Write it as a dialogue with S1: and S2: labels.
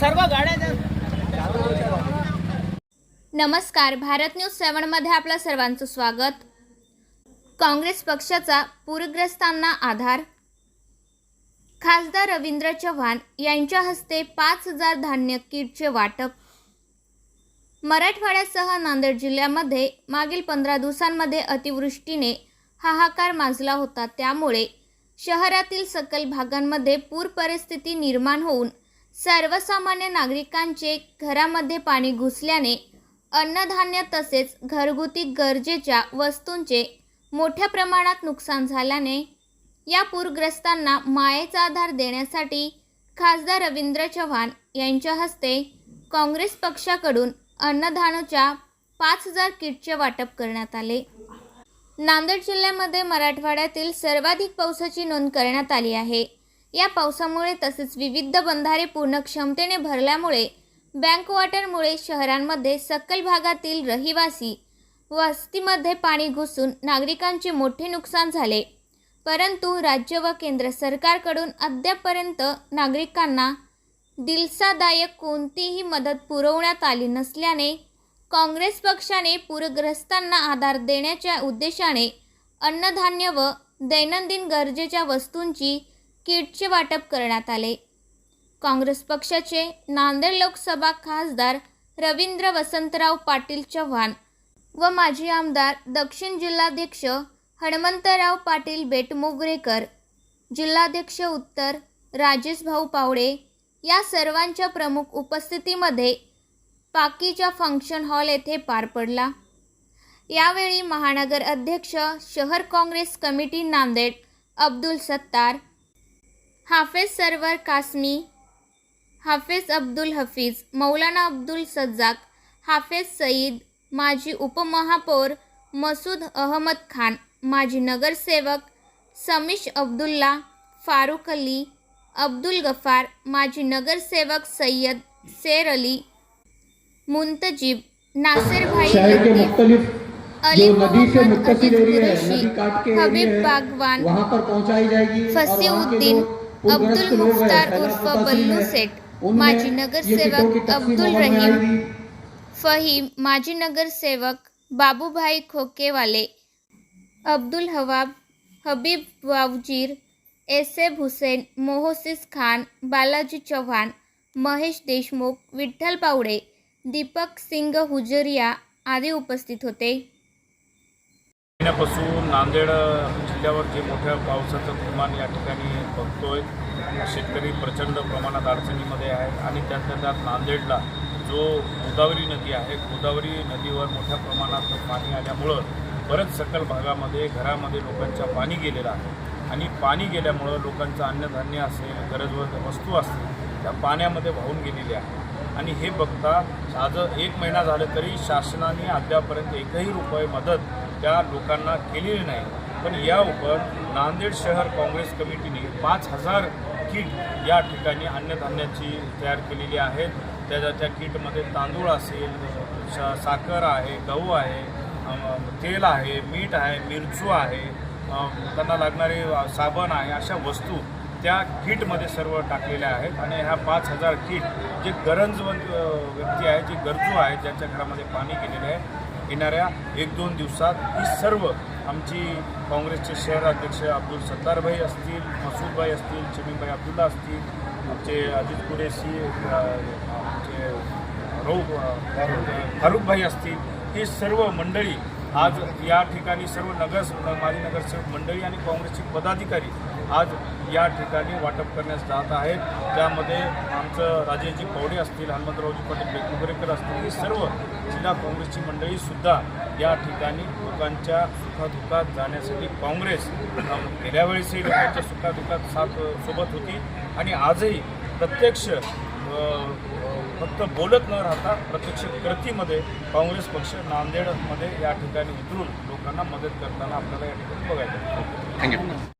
S1: सर्व गाड्या नमस्कार भारत न्यूज सेवनमध्ये आपलं सर्वांचं स्वागत. काँग्रेस पक्षाचा पूरग्रस्तांना आधार. खासदार रवींद्र चव्हाण यांच्या हस्ते पाच हजार धान्य किटचे वाटप. मराठवाड्यासह नांदेड जिल्ह्यामध्ये मागील पंधरा दिवसांमध्ये अतिवृष्टीने हाहाकार माजला होता. त्यामुळे शहरातील सकल भागांमध्ये पूर परिस्थिती निर्माण होऊन सर्वसामान्य नागरिकांचे घरामध्ये पाणी घुसल्याने अन्नधान्य तसेच घरगुती गरजेच्या वस्तूंचे मोठ्या प्रमाणात नुकसान झाल्याने या पूरग्रस्तांना मायेचा आधार देण्यासाठी खासदार रवींद्र चव्हाण यांच्या हस्ते काँग्रेस पक्षाकडून अन्नधान्याच्या पाच हजार किटचे वाटप करण्यात आले. नांदेड जिल्ह्यामध्ये मराठवाड्यातील सर्वाधिक पावसाची नोंद करण्यात आली आहे. या पावसामुळे तसेच विविध बंधारे पूर्ण क्षमतेने भरल्यामुळे बँकवॉटरमुळे शहरांमध्ये सकल भागातील रहिवासी वस्तीमध्ये पाणी घुसून नागरिकांचे मोठे नुकसान झाले. परंतु राज्य व केंद्र सरकारकडून अद्यापपर्यंत नागरिकांना दिलसादायक कोणतीही मदत पुरवण्यात आली नसल्याने काँग्रेस पक्षाने पूरग्रस्तांना आधार देण्याच्या उद्देशाने अन्नधान्य व दैनंदिन गरजेच्या वस्तूंची किटचे वाटप करण्यात आले. काँग्रेस पक्षाचे नांदेड लोकसभा खासदार रवींद्र वसंतराव पाटील चव्हाण व माजी आमदार दक्षिण जिल्हाध्यक्ष हणमंतराव पाटील बेटमोगरेकर जिल्हाध्यक्ष उत्तर राजेश भाऊ पावडे या सर्वांच्या प्रमुख उपस्थितीमध्ये पाकीच्या फंक्शन हॉल येथे पार पडला. यावेळी महानगर अध्यक्ष शहर काँग्रेस कमिटी नांदेड अब्दुल सत्तार हाफेज सरवर कासमी हाफेज अब्दुल हफीज मौलाना अब्दुल सज्जाक हाफेज सईद माजी उपमहापौर मसूद अहमद खान माजी नगरसेवक समीश अब्दुल्ला फारुख अली अब्दुल गफार माजी नगरसेवक सय्यद शेर अली मुंतजीब नासिर भाई अली मोहम्मद हबीब बागवान
S2: वहाँ पर पहुंचाई जाएगी और वहाँ के
S1: फसीउद्दीन अब्दुल मुख्तार उर्फ बल्लू सेठ माजी नगरसेवक अब्दुल रहीम। फहीम माजी नगरसेवक बाबूभाई खोकेवाले अब्दुल हवाब हबीब वावजीर एसेब हुसेन मोहसिस खान बालाजी चव्हाण महेश देशमुख विठ्ठल पावडे दीपक सिंग हुजरिया आदी उपस्थित होते
S3: महिन्यापासून नांदेड जिल्ह्यावर जे मोठ्या पावसाचं प्रमाण या ठिकाणी बघतोय शेतकरी प्रचंड प्रमाणात अडचणीमध्ये आहेत आणि त्यातल्या त्यात नांदेडला जो गोदावरी नदी आहे गोदावरी नदीवर मोठ्या प्रमाणात पाणी आल्यामुळं बरेच सकल भागामध्ये घरामध्ये लोकांच्या पाणी गेलेलं आहे. आणि पाणी गेल्यामुळं लोकांचं अन्नधान्य असेल गरजवर वस्तू असतील त्या पाण्यामध्ये वाहून गेलेली आहे. आणि हे बघता आज एक महिना झालं तरी शासनाने अद्यापर्यंत एकही रुपये मदत त्या लोकांना केलेली नाही. पण या उपर नांदेड शहर काँग्रेस कमिटीने पाच हजार किट या ठिकाणी अन्नधान्याची तयार केलेली आहेत. त्या त्या किटमध्ये तांदूळ असेल साखर आहे गहू आहे तेल आहे मीठ आहे मिरचू आहे त्यांना लागणारे साबण आहे अशा वस्तू त्या किटमध्ये सर्व टाकलेल्या आहेत. आणि ह्या पाच हजार किट जे गरजवंत व्यक्ती आहे जे गरजू आहेत ज्यांच्या घरामध्ये पाणी गेलेले आहे येणाऱ्या एक दोन दिवसात ही सर्व आमची काँग्रेसचे शहराध्यक्ष अब्दुल सत्तारभाई असतील मसूदभाई असतील शमीमभाई अब्दुल्ला असतील आमचे अजित कुरेशी आमचे रऊ फारुखभाई असतील ही सर्व मंडळी आज या ठिकाणी सर्व नगर माजी नगरसेवक मंडळी आणि काँग्रेसचे पदाधिकारी आज या ठिकाणी वाटप करण्यास जात आहेत. त्यामध्ये आमचं राजेजी पवडे असतील हनुमंतरावजी पाटील बेकुबरेकर असतील ही सर्व जिल्हा काँग्रेसची मंडळीसुद्धा या ठिकाणी लोकांच्या सुखादुखात जाण्यासाठी काँग्रेस गेल्या वेळेसही लोकांच्या सुखादुखात साथ सोबत होती. आणि आजही प्रत्यक्ष फक्त बोलत न राहता प्रत्यक्ष कृतीमध्ये काँग्रेस पक्ष नांदेडमध्ये या ठिकाणी उतरून लोकांना मदत करताना आपल्याला या ठिकाणी बघायला
S4: थँक्यू